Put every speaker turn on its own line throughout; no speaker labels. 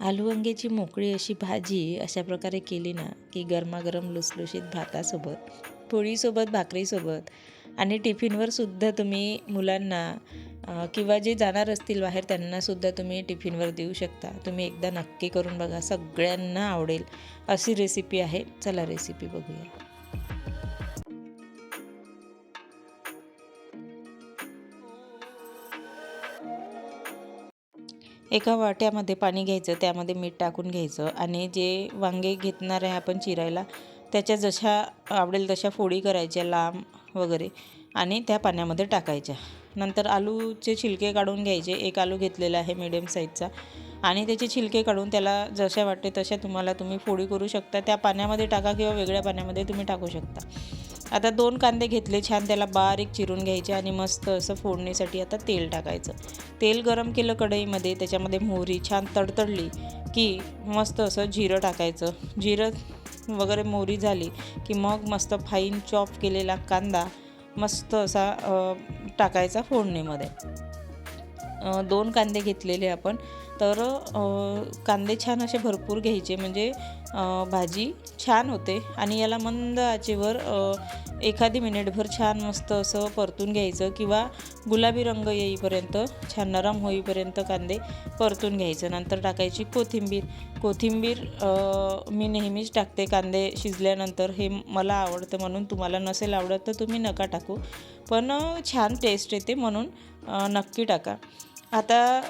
आलू वांग्याची मोकळी अशी भाजी अशा प्रकारे केली ना की गरमागरम लुसलुशीत भातासोबत पोळीसोबत भाकरीसोबत आणि टिफिनवर सुद्धा तुम्ही मुलांना किंवा जे जाणार असतील बाहेर त्यांनासुद्धा तुम्ही टिफिनवर देऊ शकता. तुम्ही एकदा नक्की करून बघा सगळ्यांना आवडेल अशी रेसिपी आहे. चला रेसिपी बघूया. एका वाट्यामध्ये पाणी घ्यायचं त्यामध्ये मीठ टाकून घ्यायचं आणि जे वांगे घेतणार आहे आपण चिरायला त्याच्या जशा आवडेल तशा फोडी करायच्या लांब वगैरे आणि त्या पाण्यामध्ये टाकायच्या. नंतर आलूचे छिलके काढून घ्यायचे एक आलू घेतलेला आहे मिडियम साईजचा आणि त्याचे छिलके काढून त्याला जशा वाटते तशा तुम्हाला तुम्ही फोडी करू शकता त्या पाण्यामध्ये टाका किंवा वेगळ्या पाण्यामध्ये तुम्ही टाकू शकता. आता दोन कांदे घेतले छान त्याला बारीक चिरून घ्यायचे आणि मस्त असं फोडणीसाठी आता तेल टाकायचं. तेल गरम केलं कढईमध्ये त्याच्यामध्ये मोहरी छान तडतडली की मस्त असं जिरं टाकायचं. जिरं वगैरे मोहरी झाली की मग मस्त फाईन चॉप केलेला कांदा मस्त असा टाकायचा फोडणीमध्ये. दोन कांदे घेतलेले आपण. तर कांदे छान असे भरपूर घ्यायचे. म्हणजे भाजी छान होते. आणि याला मंद आचेवर एखादी मिनिटभर छान मस्त असं परतून घ्यायचं किंवा गुलाबी रंग येईपर्यंत छान नरम होईपर्यंत कांदे परतून घ्यायचं. नंतर टाकायची कोथिंबीर. कोथिंबीर मी नेहमीच टाकते कांदे शिजल्यानंतर. हे मला आवडतं म्हणून. तुम्हाला नसेल आवडत तर तुम्ही नका टाकू. पण छान टेस्ट येते म्हणून नक्की टाका. आता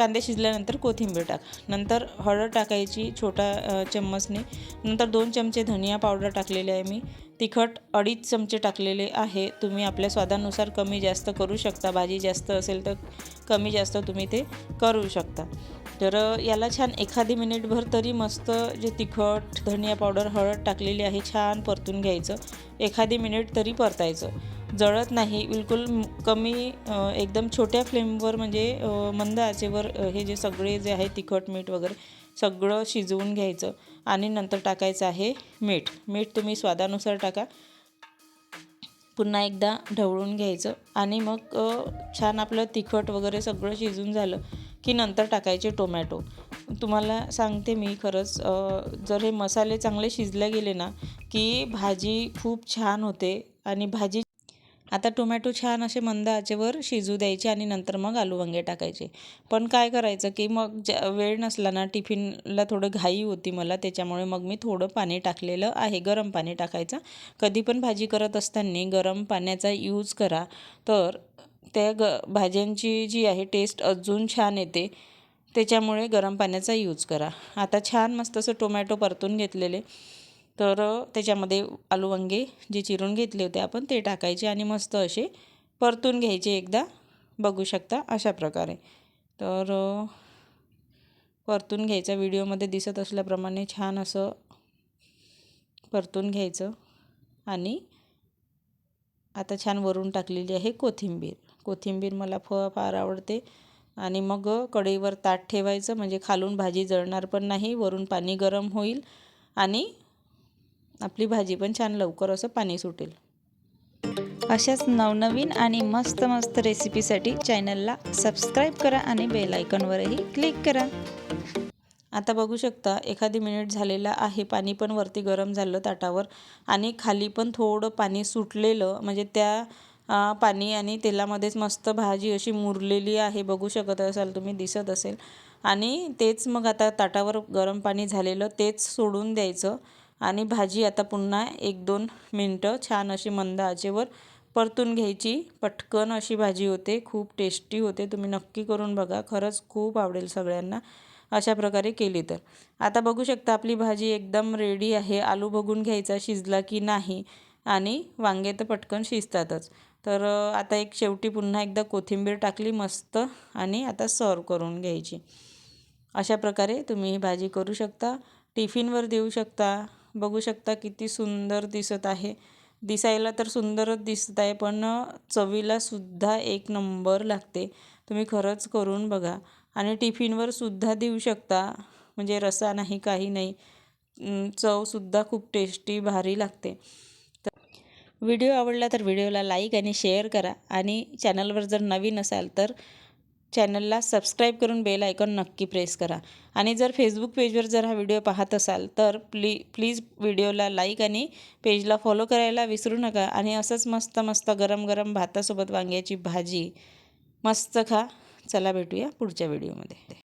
कांदे शिजल्यानंतर कोथिंबीर टाक. नंतर हळद टाकायची छोटा चम्मचने. नंतर दोन चमचे धनिया पावडर टाकलेले आहे मी. तिखट अडीच चमचे टाकलेले आहे. तुम्ही आपल्या स्वादानुसार कमी जास्त करू शकता. भाजी जास्त असेल तर कमी जास्त तुम्ही ते करू शकता. तर याला छान एखादी मिनिटभर तरी मस्त जे तिखट धनिया पावडर हळद टाकलेली आहे छान परतून घ्यायचं. एखादी मिनिट तरी परतायचं. जळत नाही बिलकुल कमी एकदम छोट्या फ्लेमवर म्हणजे मंद आचेवर हे जे सगळे जे आहे तिखट मीठ वगैरे सगळं शिजवून घ्यायचं आणि नंतर टाकायचं आहे मीठ. मीठ तुम्ही स्वादानुसार टाका. पुन्हा एकदा ढवळून घ्यायचं आणि मग छान आपलं तिखट वगैरे सगळं शिजून झालं की नंतर टाकायचे टोमॅटो. तुम्हाला सांगते मी खरंच जर हे मसाले चांगले शिजले गेले ना की भाजी खूप छान होते आणि भाजी आता टोमॅटो छान असे मंद आचेवर शिजू द्यायचे आणि नंतर मग आलू वांगे टाकायचे. पण काय करायचं की मग ज्या वेळ नसला ना टिफिनला थोडं घाई होती मला त्याच्यामुळे मग मी थोडं पाणी टाकलेलं आहे गरम पाणी टाकायचं. कधी पण भाजी करत असताना गरम पाण्याचा यूज करा. तर त्या ग भाज्यांची जी आहे टेस्ट अजून छान येते. त्याच्यामुळे गरम पाण्याचा यूज करा. आता छान मस्त असं टोमॅटो परतून घेतलेले. तर त्याच्यामध्ये आलू वांगे जे चिरून घेतले होते आपण ते टाकायचे आणि मस्त असे परतून घ्यायचे एकदा. बघू शकता अशा प्रकारे. तर परतून घ्यायचं. व्हिडिओमध्ये दिसत असल्याप्रमाणे छान असं परतून घ्यायचं. आणि आता छान वरून टाकलेली आहे कोथिंबीर. कोथिंबीर मला फ फार आवडते. आणि मग कढईवर ताट ठेवायचं म्हणजे खालून भाजी जळणार पण नाही वरून पाणी गरम होईल आणि आपली भाजी पण छान लवकर असं पाणी सुटेल. अशाच नवनवीन आणि मस्त मस्त रेसिपीसाठी चॅनलला सबस्क्राईब करा आणि बेल आयकॉनवरही क्लिक करा. आता बघू शकता एखादी मिनिट झालेला आहे पाणी पण वरती गरम झालं ताटावर आणि खाली पण थोडं पाणी सुटलेलं म्हणजे त्या पाणी आणि तेलामध्येच मस्त भाजी अशी मुरलेली आहे. बघू शकत असाल तुम्ही दिसत असेल. आणि तेच मग आता ताटावर गरम पाणी झालेलं तेच सोडून द्यायचं. आणि भाजी आता पुन्हा एक दोन मिनटं छान अशी मंद आचेवर परतून घ्यायची. पटकन अशी भाजी होते खूप टेस्टी होते. तुम्ही नक्की करून बघा खरंच खूप आवडेल सगळ्यांना अशा प्रकारे केली तर. आता बघू शकता आपली भाजी एकदम रेडी आहे. आलू बघून घ्यायचा शिजला की नाही? आणि वांगे तर पटकन शिजतातच. तर आता एक शेवटी पुन्हा एकदा कोथिंबीर टाकली मस्त आणि आता सर्व करून घ्यायची. अशा प्रकारे तुम्ही ही भाजी करू शकता. टिफिनवर देऊ शकता. बघू शकता किती सुंदर दिसत आहे. दिसायला तर सुंदरच दिसत आहे पण चवीलासुद्धा एक नंबर लागते. तुम्ही खरंच करून बघा. आणि टिफिनवर सुद्धा देऊ शकता. म्हणजे रसा नाही काही नाही. चवसुद्धा खूप टेस्टी भारी लागते. व्हिडिओ आवडला तर व्हिडिओला लाईक आणि शेअर करा. आणि चॅनलवर जर नवीन असाल तर चॅनलला सबस्क्राईब करून बेल आयकॉन नक्की प्रेस करा. आणि जर फेसबुक पेजवर जर हा व्हिडिओ पाहत असाल तर प्ली प्लीज व्हिडिओला लाईक आणि पेजला फॉलो करायला विसरू नका. आणि असंच मस्त मस्त गरम गरम भातासोबत वांग्याची भाजी मस्त खा. चला भेटूया पुढच्या व्हिडिओमध्ये.